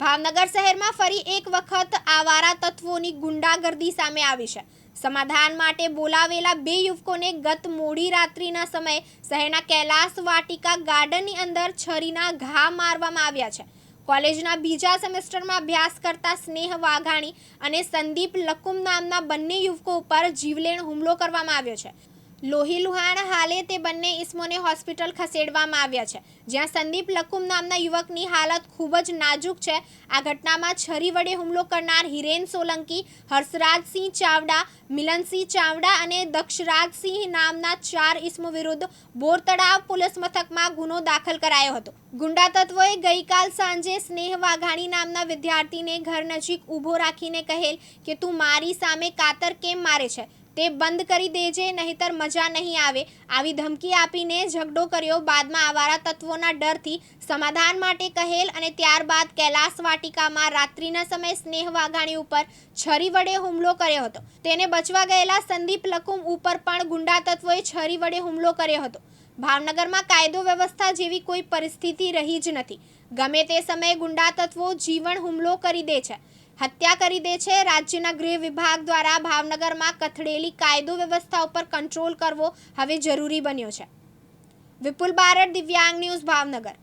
ભાવનગર શહેરમાં ફરી એક વખત આવારા તત્વોની ગુંડાગર્દી સામે આવી છે. સમાધાન માટે બોલાવેલા બે યુવકોને ગત મોડી રાત્રિના સમયે શહેરના કૈલાસ વાટિકા ગાર્ડનની અંદર છરીના ઘા મારવામાં આવ્યા છે. કોલેજના બીજા સેમેસ્ટરમાં અભ્યાસ કરતા સ્નેહ વાઘાણી અને સંદીપ લકુમ નામના બંને યુવકો ઉપર જીવલેણ હુમલો કરવામાં આવ્યો છે. લોહી લુહાણ હાલે તે બંને ઇસમોને હોસ્પિટલ ખસેડવામાં આવ્યા છે. જ્યાં સંદીપ લકુમ નામના યુવકની હાલત ખૂબ જ નાજુક છે. આ ઘટનામાં છરી વડે હુમલો કરનાર હિરેન સોલંકી, હર્ષરાજસિંહ ચાવડા, મિલનસિંહ ચાવડા અને દક્ષરાજસિંહ નામના ચાર ઇસમો વિરુદ્ધ બોરતળાવ પોલીસ મથકમાં ગુનો દાખલ કરાયો હતો. ગુંડા તત્વોએ ગઈકાલ સાંજે સ્નેહ વાઘાણી નામના વિદ્યાર્થીને ઘર નજીક ઊભો રાખીને કહેલ કે, તું મારી સામે કાતર કેમ મારે છે? તે બંધ કરી દેજે, નહીતર મજા નહીં આવે. આવી ધમકી આપીને ઝઘડો કર્યો. બાદમાં આવારા તત્વોના ડરથી સમાધાન માટે કહેલ અને ત્યારબાદ કૈલાસ વાટિકામાં રાત્રિના સમયે સ્નેહ વાઘાણી ઉપર છરી વડે હુમલો કર્યો હતો. તેને બચવા ગયેલા સંદીપ લકુમ ઉપર પણ ગુંડા તત્વોએ છરી વડે હુમલો કર્યો હતો. ભાવનગરમાં કાયદો વ્યવસ્થા જેવી કોઈ પરિસ્થિતિ રહી જ નથી. ગમે તે સમયે ગુંડા તત્વો જીવન હુમલો કરી દે છે. હત્યા કરી દે છે. રાજ્યના ગૃહ વિભાગ દ્વારા ભાવનગરમાં કથળેલી કાયદો વ્યવસ્થા ઉપર કંટ્રોલ કરવો હવે જરૂરી બન્યો છે. વિપુલ બારડ, દિવ્યાંગ ન્યૂઝ ભાવનગર.